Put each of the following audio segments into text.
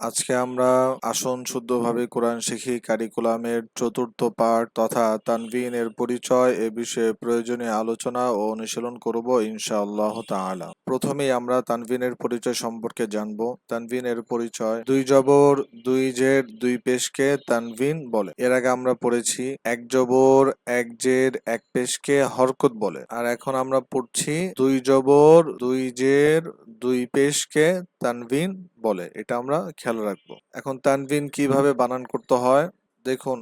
আজকে আমরা আসন শুদ্ধভাবে কোরআন শিখি কারিকুলামের চতুর্থ পাঠ তথা তানভিনের পরিচয় এ বিষয়ে প্রয়োজনীয় আলোচনা ও অনুশীলন করব ইনশাআল্লাহ তাআলা। প্রথমেই আমরা তানভিনের পরিচয় সম্পর্কে জানব। তানভিনের পরিচয়, দুই জবর, দুই জের, দুই পেশকে তানভিন বলে। এর আগে আমরা পড়েছি, এক জবর, এক জের, এক পেশকে হরকত বলে। আর এখন আমরা পড়ছি, দুই জবর, দুই জের, দুই পেশকে তানভিন বলে, এটা আমরা খেয়াল রাখব। এখন তানভিন কীভাবে বানান করতে হয়? দেখুন,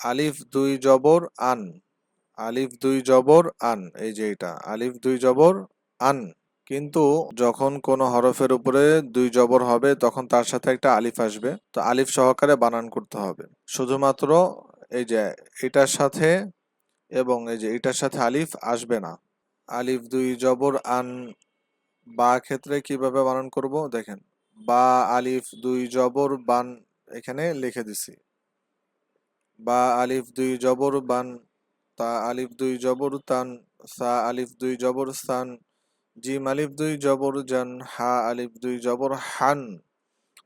আলিফ দুই জবর আন, আলিফ দুই জবর আন, এই যে এটা, আলিফ দুই জবর আন। কিন্তু যখন কোনো হরফের উপরে দুই জবর হবে, তখন তার সাথে একটা আলিফ আসবে। তো আলিফ সহকারে বানান করতে হবে। শুধুমাত্র এই যে এটার সাথে এবং এই যে এটার সাথে আলিফ আসবে না। আলিফ দুই জবর আন বা ক্ষেত্রে কীভাবে বানান করব? দেখেন, বা, আলিফ, দুই জবর, বান এখানে লিখে দিছি। বা, আলিফ, দুই জবর, বান, তা, আলিফ, দুই জবর, তান, সা, আলিফ, দুই জবর, সান, জিম, আলিফ, দুই জবর, জান, হা, আলিফ, দুই জবর, হান,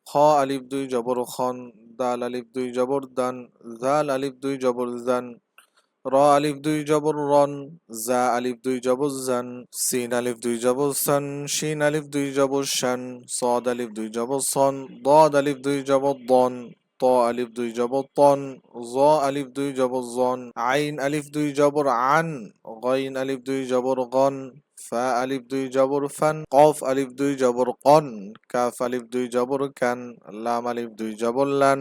খ, আলিফ, দুই জবর, খন, দাল, আলিফ, দুই জবর, দান, জাল, আলিফ, দুই জবর, জান র আলিফ দুই জবর রন জা আলিফ দুই জবর জান সিন আলিফ দুই জবর সান শিন আলিফ দুই জবর শান সদ আলিফ দুই জবর সন দদ আলিফ দুই জবর দন ত আলিফ দুই জবর তন জ আলিফ দুই জবর জন আইন আলিফ দুই জবর আন গইন আলিফ দুই জবর গন ফা আলিফ দুই জবর ফান কফ আলিফ দুই জবর কন কাফ আলিফ দুই জবর কান লাম আলিফ দুই জবর লান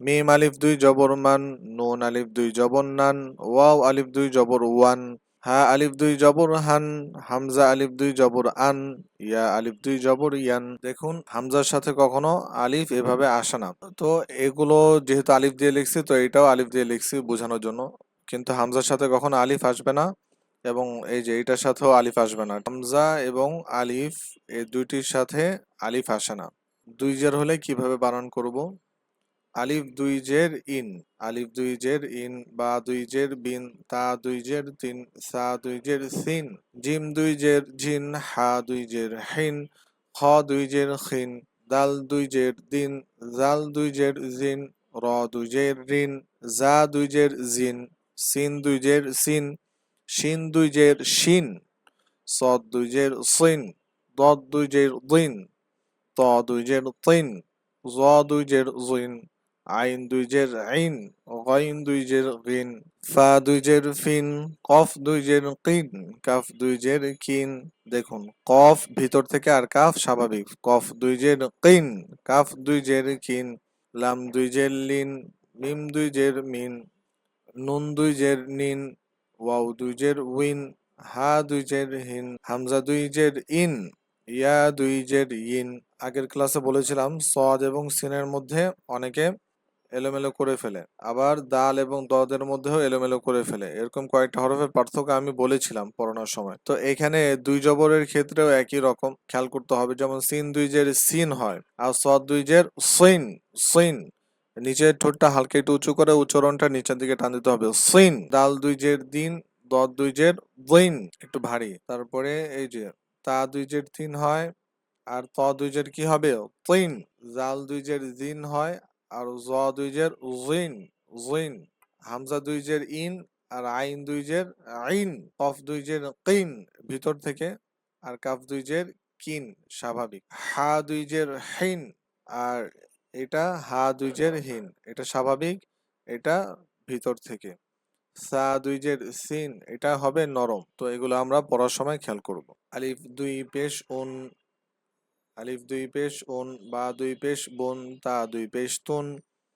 মিম আলিফ দুই, জবর মান, নুন আলিফ দুই, জবর নান, ওয়াও আলিফ দুই, জবর ওয়ান, হা আলিফ দুই, জবর হান, হামজা আলিফ দুই, জবর আন, ইয়া আলিফ দুই, জবর ইয়ান। দেখুন, হামজার সাথে কখনো আলিফ এভাবে আসে না। তো এগুলো যেহেতু আলিফ দিয়ে লিখছি, তো এটাও আলিফ দিয়ে লিখছি বোঝানোর জন্য। কিন্তু হামজার সাথে কখনো আলিফ আসবে না এবং এই যে এটার সাথেও আলিফ আসবে না। হামজা এবং আলিফ এই দুইটির সাথে আলিফ আসে না। দুই জের হলে কীভাবে বানান করব? আলিফ দুই জের ইন আলিফ দুই জের ইন বা দুই জের বিন তা দুই জের তিন সা দুই জের সিন জিম দুই জের জিন হা দুই জের হিন খ দুই জের খিন দাল দুই জের দিন জাল দুই জের জিন র দুই জের রিন জা দুই জের জিন সিন দুই জের সিন শিন দুই জের শিন সদ দুই জের সিন দদ দুই জের দিন ত দুই জের তিন জ দুই জের জিন আইন দুই জের আইন গাইন দুই জের গিন ফা দুই জের ফিন কফ দুই জের কিন কাফ দুই জের কিন দেখুন কফ ভিতর থেকে আর কাফ স্বাভাবিক কফ দুই জের কিন কাফ দুই জের কিন লাম দুই জের লিন মিম দুই জের মিন নুন দুই জের নিন ওয়াও দুই জের উইন হা দুই জের হিন হামজা দুই জের ইন ইয়া দুই জের ইন আগের ক্লাসে বলেছিলাম সদ এবং সিনের মধ্যে অনেকে এলোমেলো করে ফেলে। আবার দাল এবং দদের মধ্যেও এলোমেলো করে ফেলে। এরকম কয়েকটা হরফের পার্থক্য আমি বলেছিলাম পড়ানোর সময়। তো এখানে দুই জবরের ক্ষেত্রেও একই রকম খেয়াল করতে হবে। যেমন সিন দুই জের সিন হয় আর সদ দুই জের সিন সিন নিচের ঠোঁটটা হালকা একটু উঁচু করে উচ্চারণটা নিচের দিকে টান দিতে হবে। সিন দাল দুই জের দিন, দদ দুই জের দিন একটু ভারী। তারপরে এই যে তা দুই জের তিন হয় আর ত দুই জের কি হবে? তিন জাল দুই জের দিন হয় আর জ দুই জের জিন জিন। হামজা দুই জের ইন আর আইন দুই জের আইন। কফ দুই জের কিন, ভিতর থেকে। আর কাফ দুই জের কিন, স্বাভাবিক। হা দুই জের হিন আর এটা হা দুই জের হিন। এটা স্বাভাবিক, এটা ভিতর থেকে। সা দুই জের সিন, এটা হবে নরম। তো এগুলো আমরা পড়ার সময় খেয়াল করব। আলিফ দুই পেশ উন আলিফ দুই পেশ ওন বা দুই পেশ বুন তা দুই পেশ তুন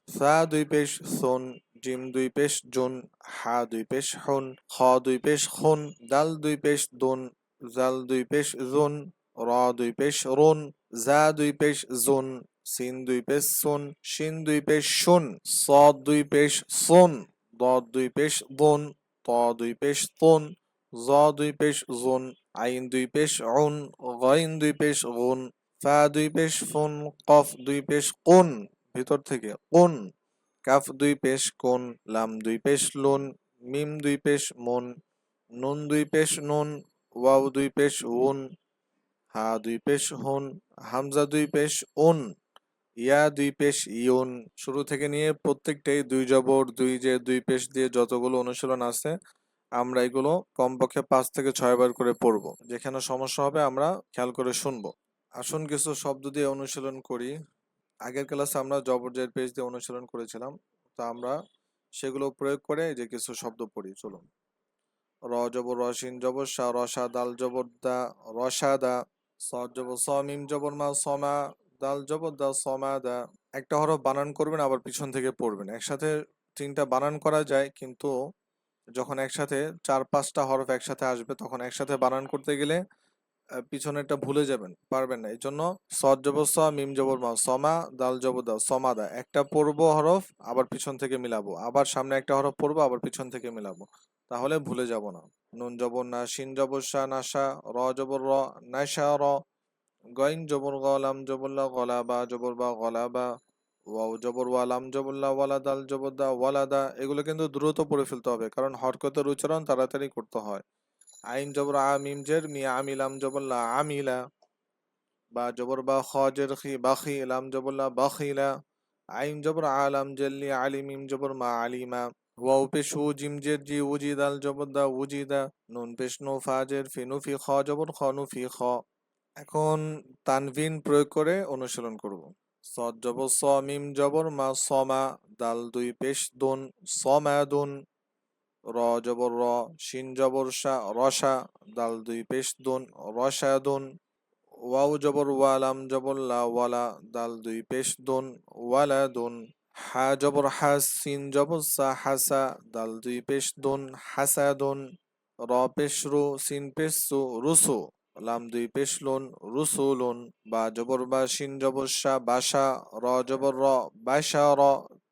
সা দুই পেশ সুন জিম দুই পেশ জুন হা দুই পেশ হুন খ দুই পেশ খুন দাল দুই পেশ দুন জাল দুই পেশ জুন র দুই পেশ রুন জা দুই পেশ জুন সিন দুই পেশ সুন শিন দুই পেশ শুন স দুই পেশ সুন দ দুই পেশ দুন ত দুই পেশ তুন জ দুই পেশ জুন আইন দুই পেশ উন গইন দুই পেশ গুন ফা দুই পেশ ফুন কফ দুই পেশ কুন ভিতর থেকে কুন কাফ দুই পেশ কুন লাম দুই পেশ লুন মিম দুই পেশ মুন নুন দুই পেশ নুন ওয়াও দুই পেশ উন হা দুই পেশ হুন হামজা দুই পেশ উন ইয়া দুই পেশ ইউন শুরু থেকে নিয়ে প্রত্যেকটাই দুই জবর দুই যে দুই পেশ দিয়ে যতগুলো অনুশীলন আছে আমরা এগুলো কমপক্ষে পাঁচ থেকে ছয় বার করে পড়ব যেখানে সমস্যা হবে আমরা খেয়াল করে শুনব আসুন কিছু শব্দ দিয়ে অনুশীলন করি। আগের ক্লাসে আমরা জবরজের পেজ দিয়ে অনুশীলন করেছিলাম। তো আমরা সেগুলো প্রয়োগ করে যে কিছু শব্দ পড়ি, চলুন। র জবর রসিন জবর সা রসা দাল জবর দা রসা দা স জবর স জবর মা সমা দাল জবর দা সমা দা। একটা হরফ বানান করবেন, আবার পিছন থেকে পড়বেন। একসাথে তিনটা বানান করা যায়, কিন্তু যখন একসাথে চার পাঁচটা হরফ একসাথে আসবে, তখন একসাথে বানান করতে গেলে পিছনেরটা ভুলে যাবেন, পারবেন না। এই জন্য সদ জবর স মিম জবর মা সমা দাল জবর দা সমাদা একটা পড়ব হরফ, আবার পিছন থেকে মিলাবো। আবার সামনে একটা হরফ পড়ব, আবার পিছন থেকে মিলাবো। তাহলে ভুলে যাব না। নুন জবর না, শিন জবর শা নাশা র জবর র নাশা র। গইন জবর গলাম জবল্লা গলাবা জবর বা গলাবা ওয়াও জবর ওয়ালাম জবল্লা ওয়ালাদাল জবর দা ওয়ালাদা এগুলো কিন্তু দ্রুত পড়ে ফেলতে হবে, কারণ হরকতের উচ্চারণ তাড়াতাড়ি করতে হয়। আইন জবর আ মিম জের মি আমিলাম জবল্লা আমিলা। বা জবর বা খ জের খি বাখি লাম জবল্লা বাখিলা আইন জবর আলাম জেল্লি আলিম ইম জবর মা আলিমা। ওয়াও পেশ উ জিম জের জি উজিদাল জবর দা উজিদা নুন পেশ নো ফাজের ফি খ জবর খ নু ফি খ। এখন তানভিন প্রয়োগ করে অনুশীলন করব। সদ জবর স মিম জবর মা সমা, দাল দুই পেশ দুন সমা দুন র জবর র, শিন জবর শা রসা দাল দুই পেশ দুন রসা দুন, ওয়াও জবর ওয়ালাম জবর লা ওয়ালা দাল দুই পেশ দুন ওয়ালা দুন, হা জবর হাস সিন জবর সা হাসা দাল দুই পেশ দুন হাসা দুন, র পেশ রু, সিন পেশ সু রুসু লাম দুই পেশ লুন রুসুলুন বা জবর বা, শিন জবর বাসা র জবর র বাসা র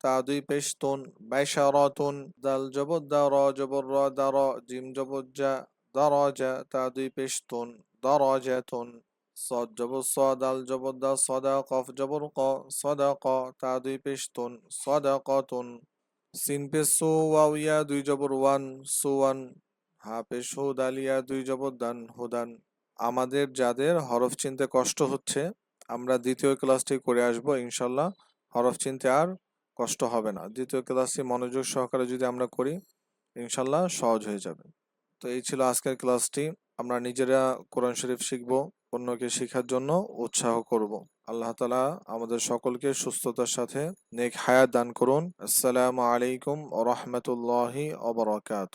তা দুই পেশ তুন বাইশা র তুন দাল জবর দা র জবর র দা র জিম জবর যা দরজা তা দুই পেশ তুন দরজা তুন صاد جبر صاد الجبر دا صدا قاف جبر قا صدا قا تا দুই পেশ তুন صدقاتun সিন পেশ সু ওয়াও ইয়া দুই জবর ওয়ান সুওয়ান হা পেশ হু দালিয়া দুই জবর দান হুদান আমাদের যাদের হরফ চিনতে কষ্ট হচ্ছে আমরা দ্বিতীয় ক্লাসটি করে আসব ইনশাল্লাহ হরফ চিনতে আর কষ্ট হবে না। দ্বিতীয় ক্লাসটি মনোযোগ সহকারে যদি আমরা করি, ইনশাল্লাহ সহজ হয়ে যাবে। তো এই ছিল আজকের ক্লাসটি। আমরা নিজেরা কোরআন শরীফ শিখব, অন্যকে শেখার জন্য উৎসাহ করব। আল্লাহ তালা আমাদের সকলকে সুস্থতার সাথে নেক হায়াত দান করুন। আসসালামু আলাইকুম রহমতুল্লাহি অবরাকাত